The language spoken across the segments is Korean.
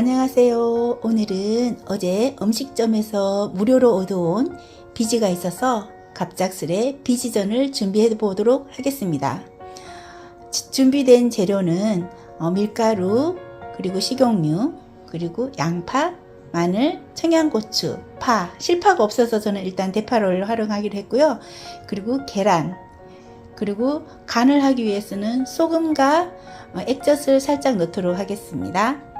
안녕하세요. 오늘은 어제 음식점에서 무료로 얻어온 비지가 있어서 갑작스레 비지전을 준비해 보도록 하겠습니다. 지- 준비된 재료는 어, 밀가루, 그리고 식용유, 그리고 양파, 마늘, 청양고추, 파, 실파가 없어서 저는 일단 대파를 활용하기로 했고요. 그리고 계란, 그리고 간을 하기 위해 서는 소금과 어, 액젓을 살짝 넣도록 하겠습니다.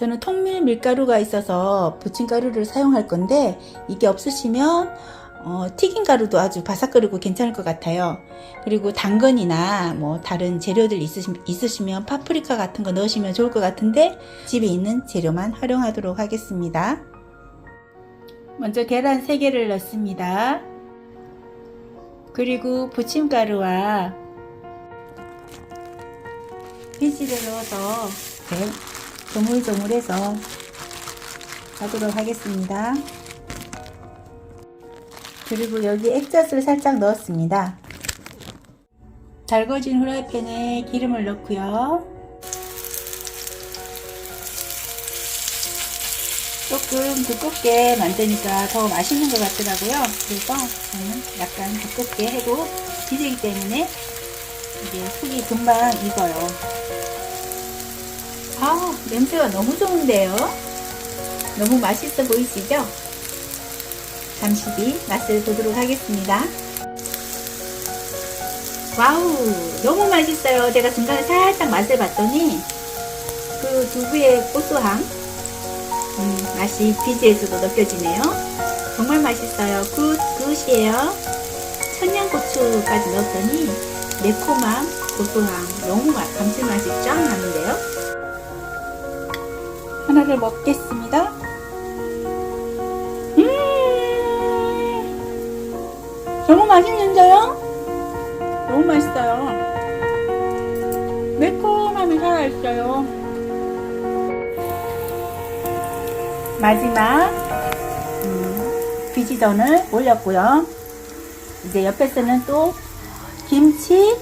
저는 통밀 밀가루가 있어서 부침가루를 사용할 건데 이게 없으시면 어, 튀김 가루도 아주 바삭거리고 괜찮을 것 같아요. 그리고 당근이나 뭐 다른 재료들 있으시, 있으시면 파프리카 같은 거 넣으시면 좋을 것 같은데 집에 있는 재료만 활용하도록 하겠습니다. 먼저 계란 3개를 넣습니다. 그리고 부침가루와 비지를 넣어서 이렇게 조물조물해서 하도록 하겠습니다. 그리고 여기 액젓을 살짝 넣었습니다. 달궈진 후라이팬에 기름을 넣고요. 조금 두껍게 만드니까 더 맛있는 것 같더라고요. 그래서 저는 약간 두껍게 해도 비지기 때문에 이게 속이 금방 익어요. 아, 냄새가 너무 좋은데요? 너무 맛있어 보이시죠? 잠시 뒤 맛을 보도록 하겠습니다. 와우, 너무 맛있어요. 제가 중간에 살짝 맛을 봤더니 그 두부의 고소함, 음, 맛이 비지에서도 느껴지네요. 정말 맛있어요. 굿, 굿이에요. 청양고추까지 넣었더니 매콤함, 고소함, 너무 맛- 감칠맛이 짱 나는데요. 하나를 먹겠습니다. 음, 너무 맛있는데요? 너무 맛있어요. 매콤함이 살아있어요. 마지막 음, 비지전을 올렸고요. 이제 옆에서는 또 김치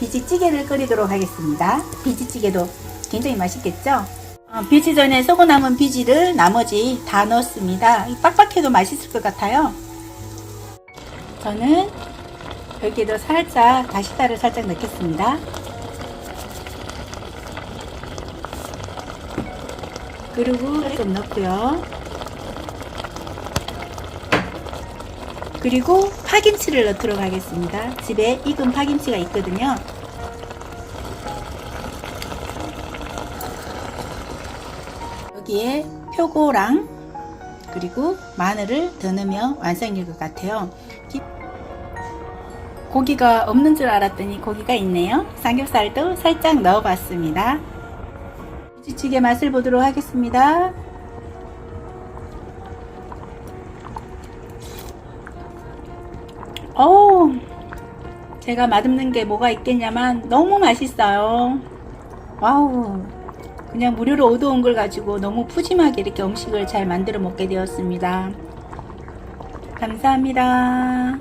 비지찌개를 끓이도록 하겠습니다. 비지찌개도 굉장히 맛있겠죠? 어, 비지 전에 쏘고 남은 비지를 나머지 다 넣었습니다. 이 빡빡해도 맛있을 것 같아요. 저는 여기에도 살짝 다시다를 살짝 넣겠습니다. 그리고 좀 넣고요. 그리고 파김치를 넣도록 하겠습니다. 집에 익은 파김치가 있거든요. 여기에 표고랑 그리고 마늘을 더 넣으면 완성일 것 같아요. 기- 고기가 없는 줄 알았더니 고기가 있네요. 삼겹살도 살짝 넣어봤습니다. 비지찌개 맛을 보도록 하겠습니다. 어우, 제가 맛없는 게 뭐가 있겠냐만 너무 맛있어요. 와우. 그냥 무료로 얻어온 걸 가지고 너무 푸짐하게 이렇게 음식을 잘 만들어 먹게 되었습니다. 감사합니다.